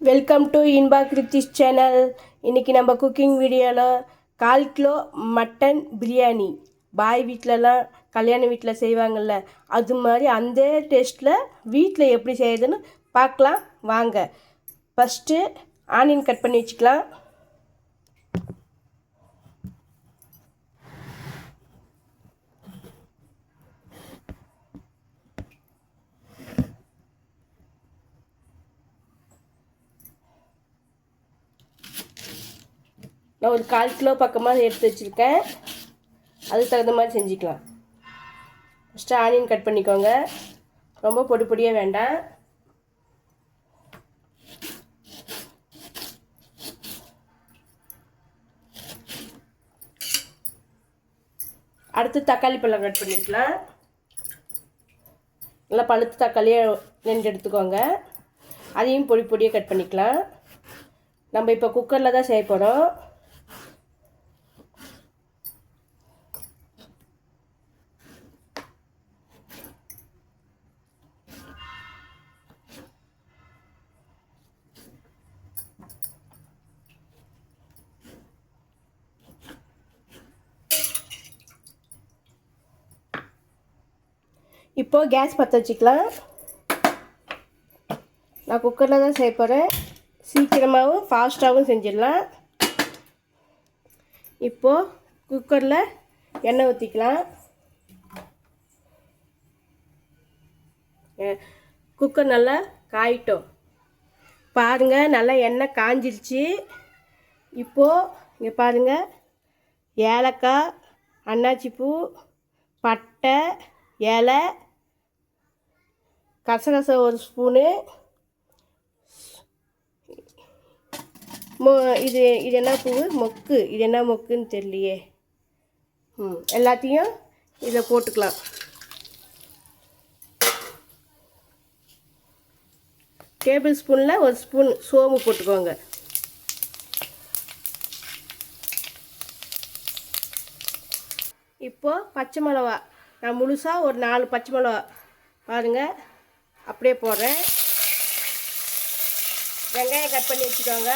Welcome to Inba Kiruthi's channel இன்றைக்கி நம்ம cooking வீடியோவில் கால் கிலோ மட்டன் பிரியாணி பாய் வீட்டிலலாம் கல்யாண வீட்டில் செய்வாங்கள்ல அது மாதிரி அந்த டேஸ்ட்டில் வீட்டில் எப்படி செய்யுதுன்னு பார்க்கலாம். வாங்க. ஃபஸ்ட்டு ஆனியன் கட் பண்ணி வச்சுக்கலாம். நான் ஒரு கால் கிலோ பக்கமாக எடுத்து வச்சுருக்கேன். அதுக்கு தகுந்த மாதிரி செஞ்சுக்கலாம். ஃபஸ்ட்டு ஆனியன் கட் பண்ணிக்கோங்க. ரொம்ப பொடி பொடியாக வேண்டாம். அடுத்து தக்காளி பழம் கட் பண்ணிக்கலாம். நல்லா பழுத்து தக்காளியை ரெண்டு எடுத்துக்கோங்க. அதையும் பொடி பொடியாக கட் பண்ணிக்கலாம். நம்ம இப்போ குக்கரில் தான் செய்ய போகிறோம் இப்போது கேஸ் பற்ற வச்சுக்கலாம். நான் குக்கரில் தான் செய்ய போகிறேன் சீக்கிரமாகவும் ஃபாஸ்ட்டாகவும் செஞ்சிடலாம். இப்போது குக்கரில் எண்ணெய் ஊற்றிக்கலாம் குக்கர் நல்லா காயிட்டோம். பாருங்கள் நல்லா எண்ணெய் காஞ்சிருச்சு. இப்போது இங்கே பாருங்கள் ஏலக்காய் அன்னாச்சிப்பூ பட்டை இலை கசகசை ஒரு ஸ்பூனு. மொ இது இது என்ன பூ மொக்கு. இது என்ன மொக்குன்னு தெரியலையே ம் எல்லாத்தையும் இதில் போட்டுக்கலாம். டேபிள் ஸ்பூனில் ஒரு ஸ்பூன் சோம்பு போட்டுக்கோங்க. இப்போது பச்சை மிளவா நான் முழுசாக ஒரு நாலு பச்சை மிளவா பாருங்கள் அப்படியே போடுறேன். வெங்காயம் கட் பண்ணி வச்சுக்கோங்க.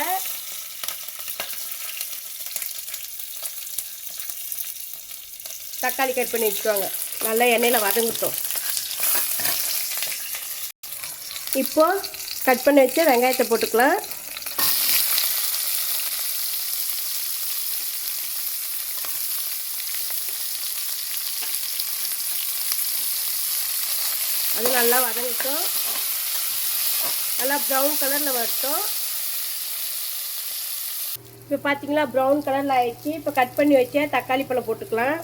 தக்காளி கட் பண்ணி வச்சுக்கோங்க. நல்லா எண்ணெயில் வதங்கட்டும். இப்போ கட் பண்ணி வச்ச வெங்காயத்தை போட்டுக்கலாம் அது நல்லா வதங்கட்டும். நல்லா ப்ரௌன் கலரில் வரட்டும். இப்போ பார்த்தீங்களா ப்ரௌன் கலரில் ஆயிடுச்சு. இப்போ கட் பண்ணி வச்ச தக்காளி பழம் போட்டுக்கலாம்.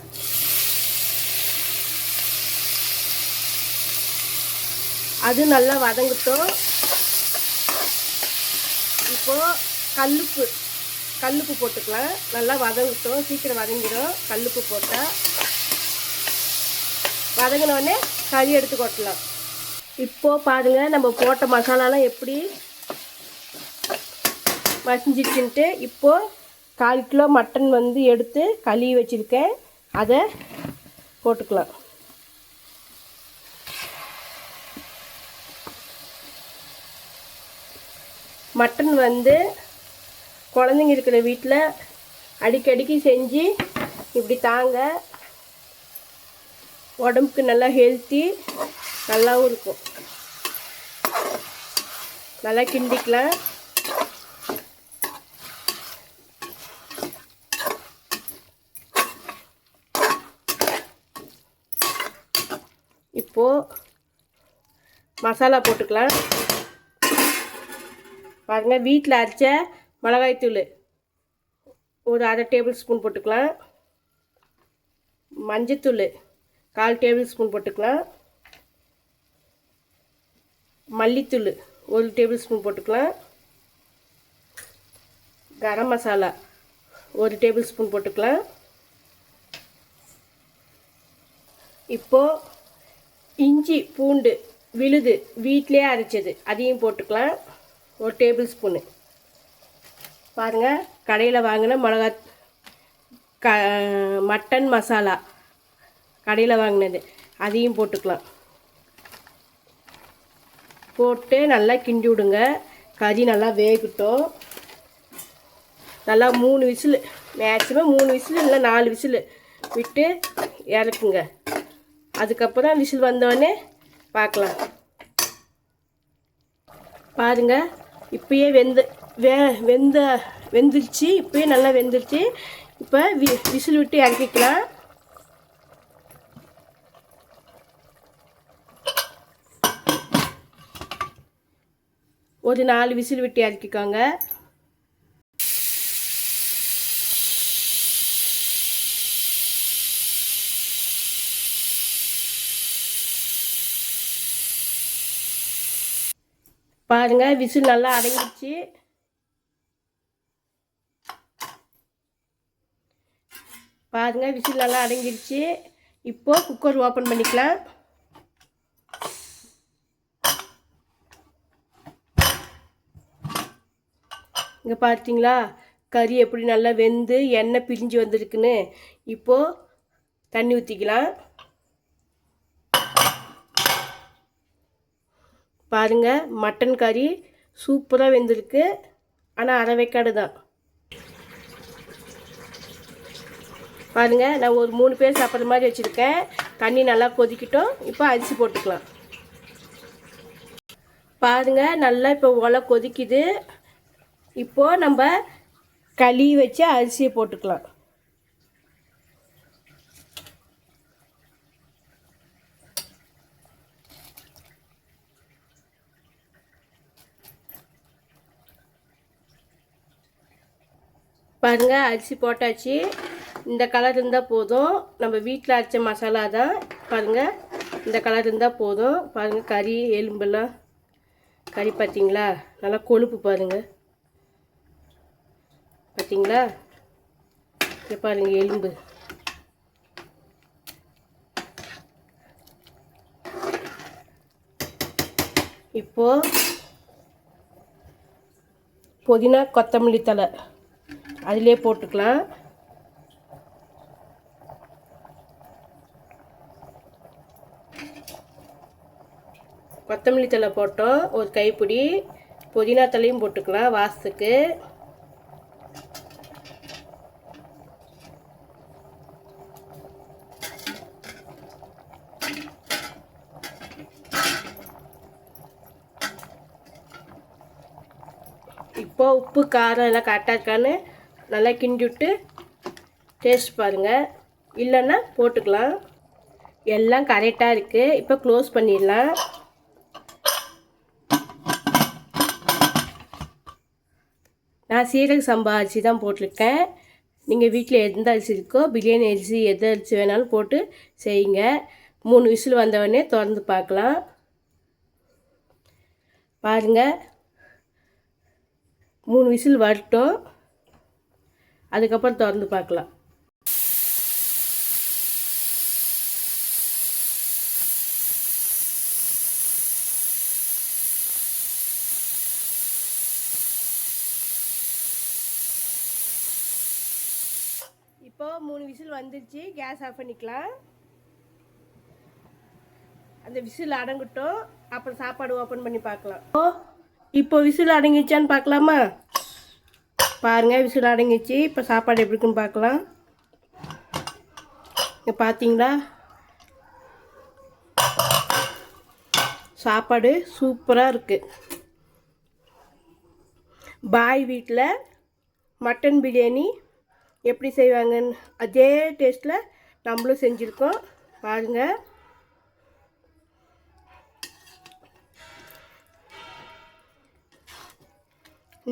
அது நல்லா வதங்கட்டும். இப்போது கல்லுப்பு கல்லுப்பு போட்டுக்கலாம். நல்லா வதங்கட்டும். சீக்கிரம் வதங்கிடும். கல்லுப்பு போட்டால் வதங்கினோடனே கறி எடுத்து கொட்டலாம். இப்போது பாருங்கள் நம்ம போட்ட மசாலாலாம் எப்படி மசிஞ்சிச்சுன்ட்டு இப்போது கால் கிலோ மட்டன் வந்து எடுத்து கழுவி வச்சுருக்கேன். அதை போட்டுக்கலாம். மட்டன் வந்து குழந்தைங்க இருக்கிற வீட்டில் அடிக்கடிக்கு செஞ்சு இப்படி தாங்க உடம்புக்கு நல்லா ஹெல்த்தி நல்லாவும் இருக்கும். நல்லா கிண்டிக்கலாம். இப்போது மசாலா போட்டுக்கலாம். பாருங்கள் வீட்டில் அரைச்ச மிளகாய்த்தூள் ஒரு அரை டேபிள் ஸ்பூன் போட்டுக்கலாம். மஞ்சத்தூள். கால் டேபிள் ஸ்பூன் போட்டுக்கலாம். மல்லித்தூள் ஒரு டேபிள் ஸ்பூன் போட்டுக்கலாம். கரம் மசாலா ஒரு டேபிள் ஸ்பூன் போட்டுக்கலாம். இப்போது இஞ்சி பூண்டு விழுது வீட்டிலே அரைச்சது. அதையும் போட்டுக்கலாம். ஒரு டேபிள் ஸ்பூனு. பாருங்கள் கடையில் வாங்கின மிளகா க மட்டன் மசாலா கடையில் வாங்கினது. அதையும் போட்டுக்கலாம். போட்டு நல்லா கிண்டி விடுங்க. கறி நல்லா வேகட்டும். நல்லா மூணு விசில் மேக்ஸிமம் மூணு விசில் இல்லை நாலு விசில் விட்டு இறக்குங்க. அதுக்கப்புறம் விசில் வந்தோடனே பார்க்கலாம் பாருங்க இப்பயே வெந்து வே வெந்த வெந்துருச்சு. இப்பயே நல்லா வெந்துருச்சு. இப்போ வி விசில் விட்டு இறக்கிக்கலாம். ஒரு நாலு விசில் விட்டு இறக்கிக்கோங்க பாருங்க விசில் நல்லா அடங்கிடுச்சு. பாருங்க விசில் நல்லா அடங்கிடுச்சு. இப்போ குக்கர் ஓப்பன் பண்ணிக்கலாம். இங்கே பார்த்தீங்களா கறி எப்படி நல்லா வெந்து எண்ணெய் பிரிஞ்சு வந்திருக்குன்னு. இப்போது தண்ணி ஊற்றிக்கலாம் பாருங்க மட்டன் கறி சூப்பராக வெந்திருக்கு. ஆனால் அரை வெக்காடு தான். பாருங்கள் நான் ஒரு மூணு பேர் சாப்பிட்ற மாதிரி வச்சுருக்கேன். தண்ணி நல்லா கொதிக்கட்டும். இப்போ அரிசி போட்டுக்கலாம். பாருங்க நல்லா இப்போ ஒலை கொதிக்குது. இப்போது நம்ம களி வச்சு அரிசியை போட்டுக்கலாம். பாருங்க அரிசி போட்டாச்சு. இந்த கலர் இருந்தால் போதும். நம்ம வீட்டில் அரைச்ச மசாலா தான். பாருங்கள் இந்த கலர் இருந்தால் போதும். பாருங்கள் கறி எலும்பெல்லாம். கறி பார்த்தீங்களா நல்லா கொழுப்பு பாருங்கள் பார்த்தீங்களா இங்கே பாருங்க எலும்பு. இப்போ புதினா கொத்தமல்லி தழை. அதிலே போட்டுக்கலாம். கொத்தமல்லி தழை போட்டோம். ஒரு கைப்பிடி. புதினா தழையும் போட்டுக்கலாம் வாசத்துக்கு. இப்போ உப்பு காரம் எல்லாம் கரெக்டாக இருக்கான்னு நல்லா கிண்டி விட்டு டேஸ்ட் பாருங்கள் இல்லைன்னா போட்டுக்கலாம். எல்லாம் கரெக்டாக இருக்குது இப்போ க்ளோஸ் பண்ணிடலாம். நான் சீரக சம்பா அரிசி தான் போட்டிருக்கேன். நீங்கள் வீட்டில் எந்த அரிசி இருக்கோ பிரியாணி அரிசி எந்த அரிசி வேணாலும் போட்டு செய்யுங்க. மூணு விசில் வந்தவொடனே திறந்து பார்க்கலாம். பாருங்கள் மூணு விசில் வரட்டும். அதுக்கப்புறம் திறந்து பார்க்கலாம். இப்போ மூணு விசில் வந்துருச்சு. கேஸ் ஆஃப் பண்ணிக்கலாம். அந்த விசில் அடங்கட்டும். அப்புறம் சாப்பாடு ஓப்பன் பண்ணி பார்க்கலாம். ஓ இப்போ விசில் அடங்கிச்சான்னு பார்க்கலாமா? பாருங்கள் விசில் அடங்கிச்சு இப்போ சாப்பாடு எப்படி இருக்குன்னு பார்க்கலாம். இங்கே பார்த்தீங்களா? சாப்பாடு சூப்பராக இருக்குது பாய் வீட்டில் மட்டன் பிரியாணி எப்படி செய்வாங்கன்னு அதே டேஸ்ட்டில் நம்மளும் செஞ்சுருக்கோம். பாருங்கள்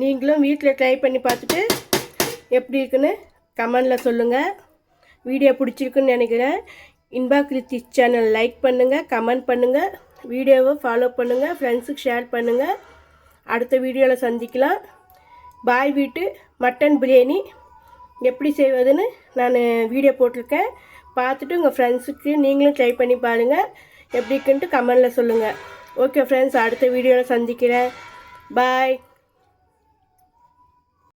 நீங்களும் வீட்டில் ட்ரை பண்ணி பார்த்துட்டு எப்படி இருக்குன்னு கமெண்டில் சொல்லுங்கள் வீடியோ பிடிச்சிருக்குன்னு நினைக்கிறேன். இன்பா கிருத்தி சேனல் லைக் பண்ணுங்கள் கமெண்ட் பண்ணுங்கள் வீடியோவை ஃபாலோ பண்ணுங்கள் ஃப்ரெண்ட்ஸுக்கு ஷேர் பண்ணுங்கள் அடுத்த வீடியோவில் சந்திக்கலாம். பாய் வீட்டு மட்டன் பிரியாணி எப்படி செய்வதுன்னு நான் வீடியோ போட்டிருக்கேன். பார்த்துட்டு உங்கள் ஃப்ரெண்ட்ஸுக்கு நீங்களும் ட்ரை பண்ணி பாருங்கள் எப்படி இருக்குன்ட்டு கமெண்டில் சொல்லுங்கள் ஓகே ஃப்ரெண்ட்ஸ் அடுத்த வீடியோவில் சந்திக்கிறேன். பாய்